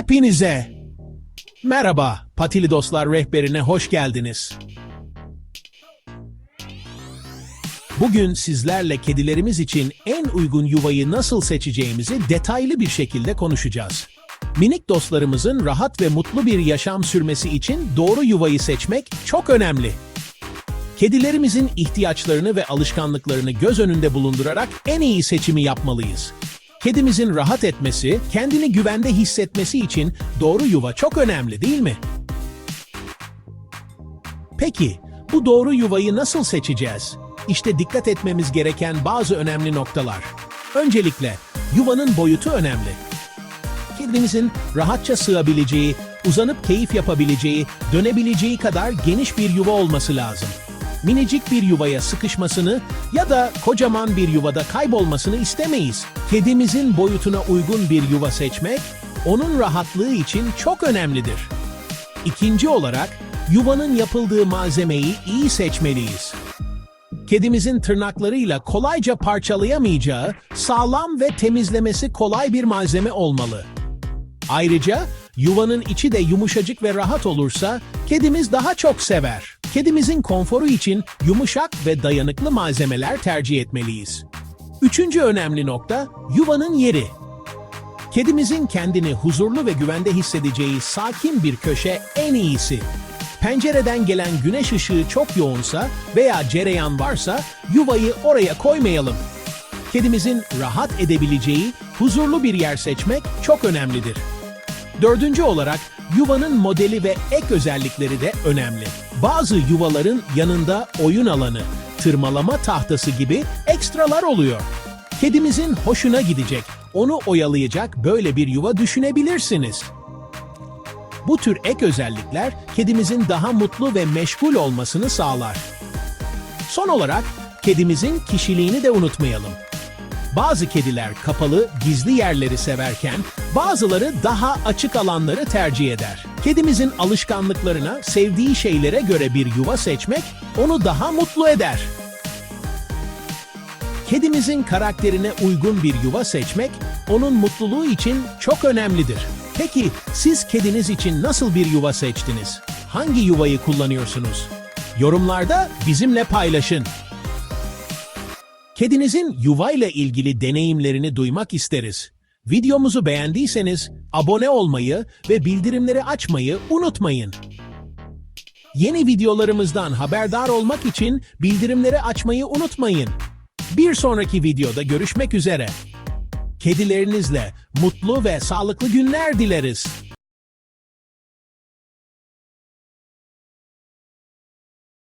Hepinize merhaba Patili Dostlar rehberine hoş geldiniz. Bugün sizlerle kedilerimiz için en uygun yuvayı nasıl seçeceğimizi detaylı bir şekilde konuşacağız. Minik dostlarımızın rahat ve mutlu bir yaşam sürmesi için doğru yuvayı seçmek çok önemli. Kedilerimizin ihtiyaçlarını ve alışkanlıklarını göz önünde bulundurarak en iyi seçimi yapmalıyız. Kedimizin rahat etmesi, kendini güvende hissetmesi için doğru yuva çok önemli değil mi? Peki, bu doğru yuvayı nasıl seçeceğiz? İşte dikkat etmemiz gereken bazı önemli noktalar. Öncelikle, yuvanın boyutu önemli. Kedimizin rahatça sığabileceği, uzanıp keyif yapabileceği, dönebileceği kadar geniş bir yuva olması lazım. Minicik bir yuvaya sıkışmasını ya da kocaman bir yuvada kaybolmasını istemeyiz. Kedimizin boyutuna uygun bir yuva seçmek, onun rahatlığı için çok önemlidir. İkinci olarak, yuvanın yapıldığı malzemeyi iyi seçmeliyiz. Kedimizin tırnaklarıyla kolayca parçalayamayacağı, sağlam ve temizlemesi kolay bir malzeme olmalı. Ayrıca yuvanın içi de yumuşacık ve rahat olursa kedimiz daha çok sever. Kedimizin konforu için yumuşak ve dayanıklı malzemeler tercih etmeliyiz. Üçüncü önemli nokta yuvanın yeri. Kedimizin kendini huzurlu ve güvende hissedeceği sakin bir köşe en iyisi. Pencereden gelen güneş ışığı çok yoğunsa veya cereyan varsa yuvayı oraya koymayalım. Kedimizin rahat edebileceği huzurlu bir yer seçmek çok önemlidir. Dördüncü olarak yuvanın modeli ve ek özellikleri de önemli. Bazı yuvaların yanında oyun alanı, tırmalama tahtası gibi ekstralar oluyor. Kedimizin hoşuna gidecek, onu oyalayacak böyle bir yuva düşünebilirsiniz. Bu tür ek özellikler kedimizin daha mutlu ve meşgul olmasını sağlar. Son olarak kedimizin kişiliğini de unutmayalım. Bazı kediler kapalı, gizli yerleri severken bazıları daha açık alanları tercih eder. Kedimizin alışkanlıklarına, sevdiği şeylere göre bir yuva seçmek onu daha mutlu eder. Kedimizin karakterine uygun bir yuva seçmek onun mutluluğu için çok önemlidir. Peki siz kediniz için nasıl bir yuva seçtiniz? Hangi yuvayı kullanıyorsunuz? Yorumlarda bizimle paylaşın. Kedinizin yuvayla ilgili deneyimlerini duymak isteriz. Videomuzu beğendiyseniz abone olmayı ve bildirimleri açmayı unutmayın. Yeni videolarımızdan haberdar olmak için bildirimleri açmayı unutmayın. Bir sonraki videoda görüşmek üzere. Kedilerinizle mutlu ve sağlıklı günler dileriz.